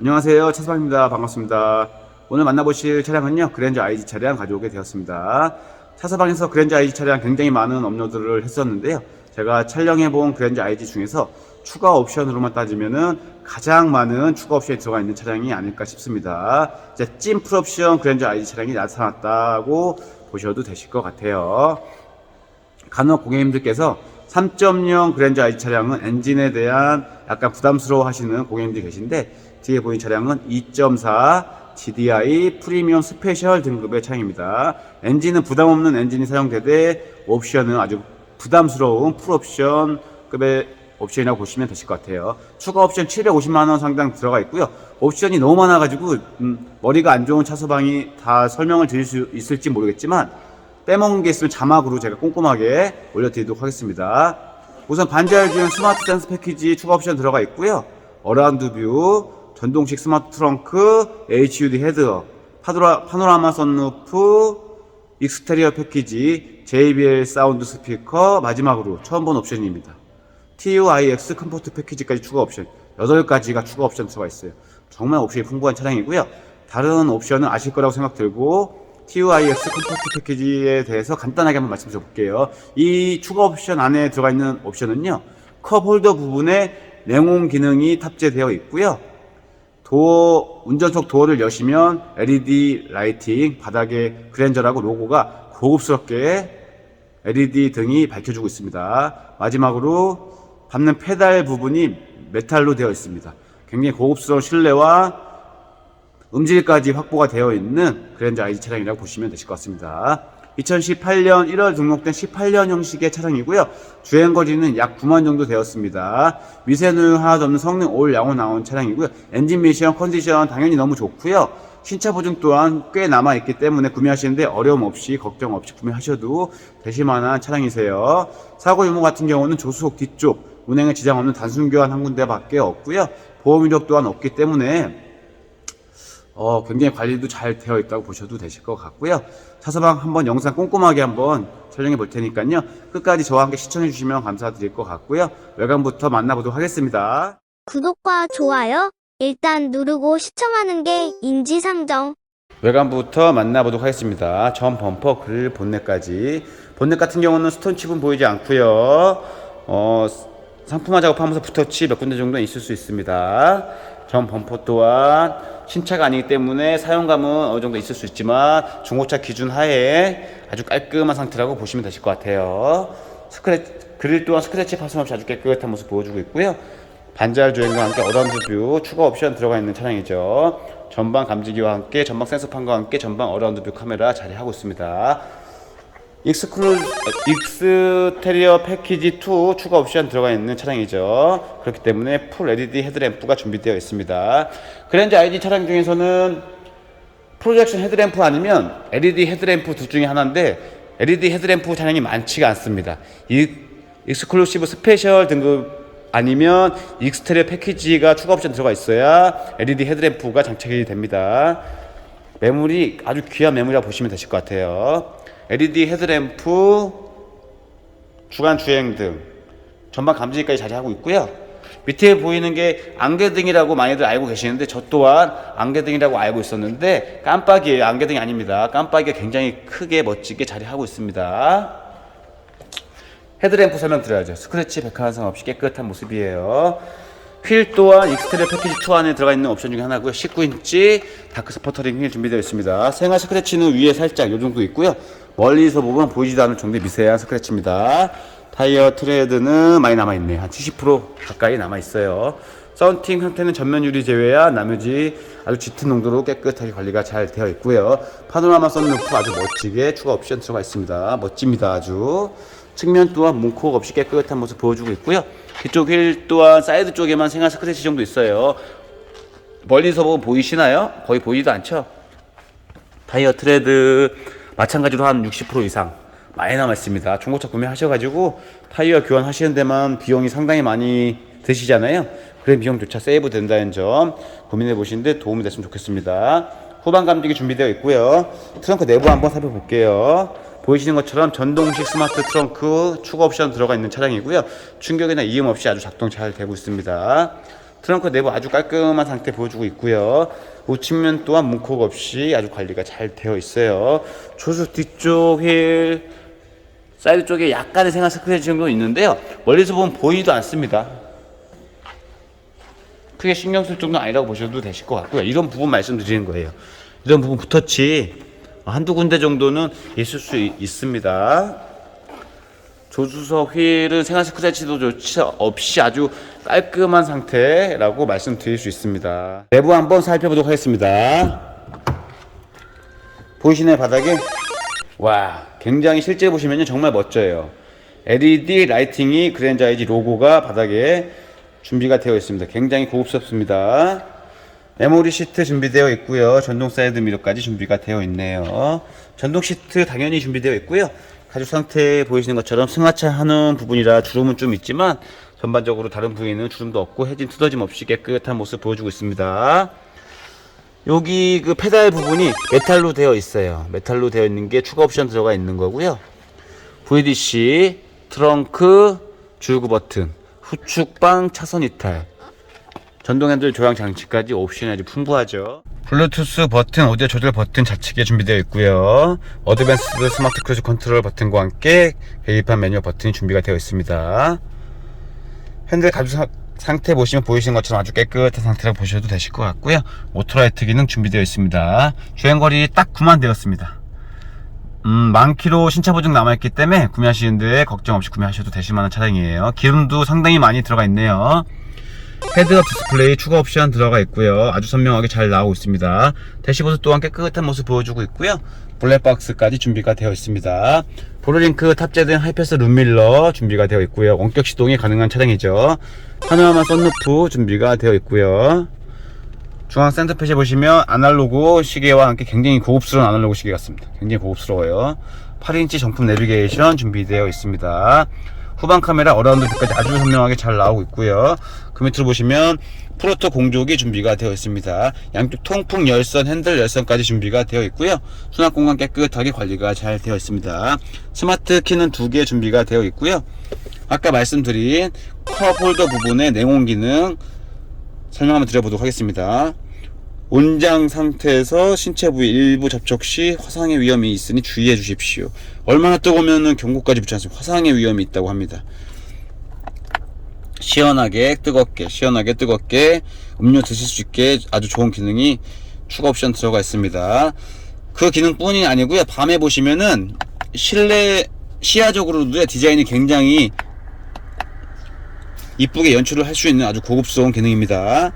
안녕하세요. 차서방입니다. 반갑습니다. 오늘 만나보실 차량은요, 그랜저 IG 차량 가져오게 되었습니다. 차서방에서 그랜저 IG 차량 굉장히 많은 업로드를 했었는데요. 제가 촬영해본 그랜저 IG 중에서 추가 옵션으로만 따지면은 가장 많은 추가 옵션이 들어가 있는 차량이 아닐까 싶습니다. 이제 찐 풀옵션 그랜저 IG 차량이 나타났다고 보셔도 되실 것 같아요. 간혹 고객님들께서 3.0 그랜저 i 차량은 엔진에 대한 약간 부담스러워 하시는 고객님들이 계신데 뒤에 보이는 차량은 2.4 GDI 프리미엄 스페셜 등급의 차량입니다. 엔진은 부담 없는 엔진이 사용되되 옵션은 아주 부담스러운 풀옵션 급의 옵션이라고 보시면 되실 것 같아요. 추가 옵션 750만 원 상당 들어가 있고요. 옵션이 너무 많아가지고 음, 머리가 안 좋은 차소방이 다 설명을 드릴 수 있을지 모르겠지만 빼먹은 게 있으면 자막으로 제가 꼼꼼하게 올려드리도록 하겠습니다. 우선 반지할 주행 스마트 센스 패키지 추가 옵션 들어가 있고요. 어라운드 뷰, 전동식 스마트 트렁크, HUD 헤드업, 파노라, 파노라마 선루프, 익스테리어 패키지, JBL 사운드 스피커, 마지막으로 처음 본 옵션입니다. TUIX 컴포트 패키지까지 추가 옵션 8가지가 추가 옵션 들어가 있어요. 정말 옵션이 풍부한 차량이고요. 다른 옵션은 아실 거라고 생각 들고 TUIX 컴포트 패키지에 대해서 간단하게 한번 말씀드려 볼게요. 이 추가 옵션 안에 들어가 있는 옵션은요. 컵 홀더 부분에 냉온 기능이 탑재되어 있고요. 도어 운전석 도어를 여시면 LED 라이팅 바닥에 그랜저라고 로고가 고급스럽게 LED 등이 밝혀주고 있습니다. 마지막으로 밟는 페달 부분이 메탈로 되어 있습니다. 굉장히 고급스러운 실내와 음질까지 확보가 되어 있는 그랜저 IG 차량이라고 보시면 되실 것 같습니다. 2018년 1월 등록된 18년 형식의 차량이고요. 주행 거리는 약 9만 정도 되었습니다. 미세누 하나도 없는 성능 올 양호 나온 차량이고요. 엔진 미션 컨디션 당연히 너무 좋고요. 신차 보증 또한 꽤 남아 있기 때문에 구매하시는데 어려움 없이 걱정 없이 구매하셔도 되실 만한 차량이세요. 사고 유무 같은 경우는 조수석 뒤쪽 운행에 지장 없는 단순 교환 한 군데밖에 없고요. 보험 이력 또한 없기 때문에 어, 굉장히 관리도 잘 되어 있다고 보셔도 되실 것 같고요. 차서방 한번 영상 꼼꼼하게 한번 촬영해 볼 테니까요. 끝까지 저와 함께 시청해 주시면 감사드릴 것 같고요. 외관부터 만나보도록 하겠습니다. 구독과 좋아요 일단 누르고 시청하는 게 인지상정. 외관부터 만나보도록 하겠습니다. 전 범퍼 그릴 본넷까지. 본넷 같은 경우는 스톤 칩은 보이지 않고요. 어, 상품화 작업하면서 붙어치 몇 군데 정도 있을 수 있습니다. 전 범퍼 또한 신차가 아니기 때문에 사용감은 어느 정도 있을 수 있지만 중고차 기준 하에 아주 깔끔한 상태라고 보시면 되실 것 같아요. 스크래치, 그릴 또한 스크래치 파손 없이 아주 깨끗한 모습 보여주고 있고요. 반잘 주행과 함께 어라운드 뷰 추가 옵션 들어가 있는 차량이죠. 전방 감지기와 함께 전방 센서판과 함께 전방 어라운드 뷰 카메라 자리하고 있습니다. 익스크루 익스테리어 패키지 2 추가 옵션 들어가 있는 차량이죠. 그렇기 때문에 풀 LED 헤드램프가 준비되어 있습니다. 그랜저 ID 차량 중에서는 프로젝션 헤드램프 아니면 LED 헤드램프 둘 중에 하나인데 LED 헤드램프 차량이 많지가 않습니다. 이 익스클루시브 스페셜 등급 아니면 익스테리어 패키지가 추가 옵션 들어가 있어야 LED 헤드램프가 장착이 됩니다. 매물이 아주 귀한 매물이라고 보시면 되실 것 같아요. LED 헤드램프, 주간 주행 등, 전방 감지기까지 자리하고 있고요. 밑에 보이는 게 안개등이라고 많이들 알고 계시는데 저 또한 안개등이라고 알고 있었는데 깜빡이에요. 안개등이 아닙니다. 깜빡이가 굉장히 크게 멋지게 자리하고 있습니다. 헤드램프 설명 드려야죠. 스크래치 백화환상 없이 깨끗한 모습이에요. 휠 또한 익스테리어 패키지 2 안에 들어가 있는 옵션 중에 하나고요. 19인치 다크 스퍼터링 휠 준비되어 있습니다. 생활 스크래치는 위에 살짝 요 정도 있고요. 멀리서 보면 보이지도 않을 정도의 미세한 스크래치입니다. 타이어 트레드는 많이 남아있네요. 한 70% 가까이 남아있어요. 썬팅 상태는 전면 유리 제외야 나머지 아주 짙은 농도로 깨끗하게 관리가 잘 되어 있고요. 파노라마 썬루프 아주 멋지게 추가 옵션 들어가 있습니다. 멋집니다. 아주. 측면 또한 문콕 없이 깨끗한 모습 보여주고 있고요. 뒤쪽 휠 또한 사이드 쪽에만 생활 스크래치 정도 있어요. 멀리서 보면 보이시나요? 거의 보이지도 않죠? 타이어 트레드 마찬가지로 한 60% 이상 많이 남았습니다. 중고차 구매하셔가지고 타이어 교환하시는 데만 비용이 상당히 많이 드시잖아요. 그런 비용조차 세이브 된다는 점 고민해 보시는데 도움이 됐으면 좋겠습니다. 후방 감지기 준비되어 있고요. 트렁크 내부 한번 살펴볼게요. 보이시는 것처럼 전동식 스마트 트렁크 추가 옵션 들어가 있는 차량이고요. 충격이나 이음 없이 아주 작동 잘 되고 있습니다. 트렁크 내부 아주 깔끔한 상태 보여주고 있고요. 우측면 또한 문콕 없이 아주 관리가 잘 되어 있어요. 조수 뒤쪽 휠 사이드 쪽에 약간의 생활 스크래치 정도 있는데요. 멀리서 보면 보이지도 않습니다. 크게 신경 쓸 정도는 아니라고 보셔도 되실 것 같고요. 이런 부분 말씀드리는 거예요. 이런 부분 부터치 한두 군데 정도는 있을 수 있, 있습니다. 조수석 휠은 생활 스크래치도 좋지 없이 아주 깔끔한 상태라고 말씀드릴 수 있습니다. 내부 한번 살펴보도록 하겠습니다. 보이시나요 바닥에? 와 굉장히 실제 보시면 정말 멋져요. LED 라이팅이 그랜저 아이지 로고가 바닥에 준비가 되어 있습니다. 굉장히 고급스럽습니다. 메모리 시트 준비되어 있고요. 전동 사이드 미러까지 준비가 되어 있네요. 전동 시트 당연히 준비되어 있고요. 가죽 상태 보이시는 것처럼 승하차 하는 부분이라 주름은 좀 있지만 전반적으로 다른 부위는 주름도 없고 해진 투더짐 없이 깨끗한 모습 보여주고 있습니다. 여기 그 페달 부분이 메탈로 되어 있어요. 메탈로 되어 있는 게 추가 옵션 들어가 있는 거고요. VDC, 트렁크, 줄구 버튼, 후축방, 차선 이탈, 전동 핸들 조향 장치까지 옵션이 아주 풍부하죠. 블루투스 버튼, 오디오 조절 버튼 좌측에 준비되어 있고요. 어드밴스드 스마트 크루즈 컨트롤 버튼과 함께 계기판 매뉴얼 버튼이 준비가 되어 있습니다. 핸들 가죽 사- 상태 보시면 보이시는 것처럼 아주 깨끗한 상태라고 보셔도 되실 것 같고요. 오토라이트 기능 준비되어 있습니다. 주행거리 딱 9만 되었습니다. 음, 만 킬로 신차 보증 남아있기 때문에 구매하시는데 걱정 없이 구매하셔도 되실 만한 차량이에요. 기름도 상당히 많이 들어가 있네요. 헤드업 디스플레이 추가 옵션 들어가 있고요. 아주 선명하게 잘 나오고 있습니다. 대시보드 또한 깨끗한 모습 보여주고 있고요. 블랙박스까지 준비가 되어 있습니다. 보르링크 탑재된 하이패스 룸밀러 준비가 되어 있고요. 원격 시동이 가능한 차량이죠. 파노라마 썬루프 준비가 되어 있고요. 중앙 센터펫에 보시면 아날로그 시계와 함께 굉장히 고급스러운 아날로그 시계 같습니다. 굉장히 고급스러워요. 8인치 정품 내비게이션 준비되어 있습니다. 후방 카메라 어라운드 뷰까지 아주 선명하게 잘 나오고 있고요. 그 밑으로 보시면 프로토 공조기 준비가 되어 있습니다. 양쪽 통풍 열선, 핸들 열선까지 준비가 되어 있고요. 수납 공간 깨끗하게 관리가 잘 되어 있습니다. 스마트 키는 두 개 준비가 되어 있고요. 아까 말씀드린 컵 홀더 부분의 냉온 기능 설명 한번 드려보도록 하겠습니다. 온장 상태에서 신체 부위 일부 접촉 시 화상의 위험이 있으니 주의해 주십시오. 얼마나 뜨거우면 경고까지 붙지 않습니다. 화상의 위험이 있다고 합니다. 시원하게 뜨겁게 시원하게 뜨겁게 음료 드실 수 있게 아주 좋은 기능이 추가 옵션 들어가 있습니다. 그 기능뿐이 아니고요. 밤에 보시면은 실내 시야적으로도 디자인이 굉장히 이쁘게 연출을 할 수 있는 아주 고급스러운 기능입니다.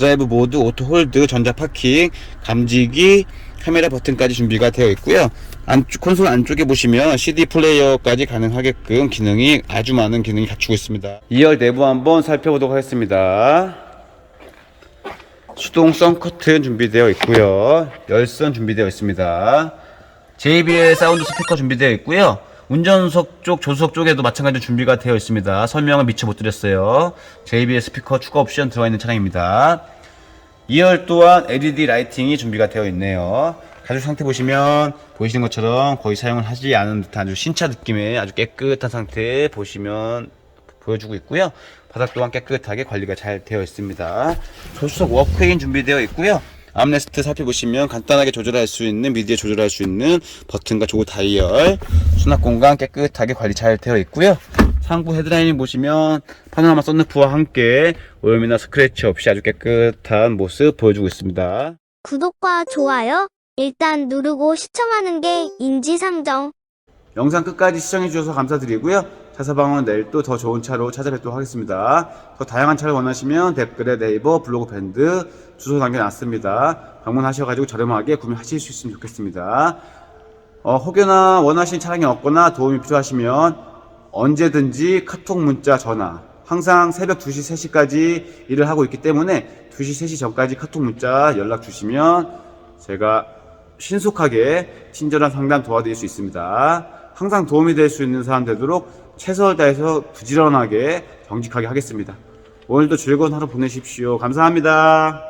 드라이브 모드, 오토 홀드, 전자 파킹, 감지기, 카메라 버튼까지 준비가 되어 있고요. 안쪽 콘솔 안쪽에 보시면 CD 플레이어까지 가능하게끔 기능이 아주 많은 기능이 갖추고 있습니다. 2열 내부 한번 살펴보도록 하겠습니다. 수동 썬 커튼 준비되어 있고요. 열선 준비되어 있습니다. JBL 사운드 스피커 준비되어 있고요. 운전석 쪽, 조수석 쪽에도 마찬가지로 준비가 되어 있습니다. 설명을 미처 못 드렸어요. JBL 스피커 추가 옵션 들어가 있는 차량입니다. 2열 또한 LED 라이팅이 준비가 되어 있네요. 가죽 상태 보시면 보이시는 것처럼 거의 사용을 하지 않은 듯한 아주 신차 느낌의 아주 깨끗한 상태 보시면 보여주고 있고요. 바닥 또한 깨끗하게 관리가 잘 되어 있습니다. 조수석 워크인 준비되어 있고요. 암레스트 살펴보시면 간단하게 조절할 수 있는 미디어 조절할 수 있는 버튼과 조그 다이얼 수납 공간 깨끗하게 관리 잘 되어 있고요. 상부 헤드라인 보시면 파노라마 썬루프와 함께 오염이나 스크래치 없이 아주 깨끗한 모습 보여주고 있습니다. 구독과 좋아요 일단 누르고 시청하는 게 인지상정. 영상 끝까지 시청해 주셔서 감사드리고요. 차사방은 내일 또 더 좋은 차로 찾아뵙도록 하겠습니다. 더 다양한 차를 원하시면 댓글에 네이버 블로그 밴드 주소 남겨놨습니다. 방문하셔가지고 저렴하게 구매하실 수 있으면 좋겠습니다. 어, 혹여나 원하시는 차량이 없거나 도움이 필요하시면 언제든지 카톡 문자 전화 항상 새벽 2시 3시까지 일을 하고 있기 때문에 2시 3시 전까지 카톡 문자 연락 주시면 제가 신속하게 친절한 상담 도와드릴 수 있습니다. 항상 도움이 될 수 있는 사람 되도록 최선을 다해서 부지런하게 정직하게 하겠습니다. 오늘도 즐거운 하루 보내십시오. 감사합니다.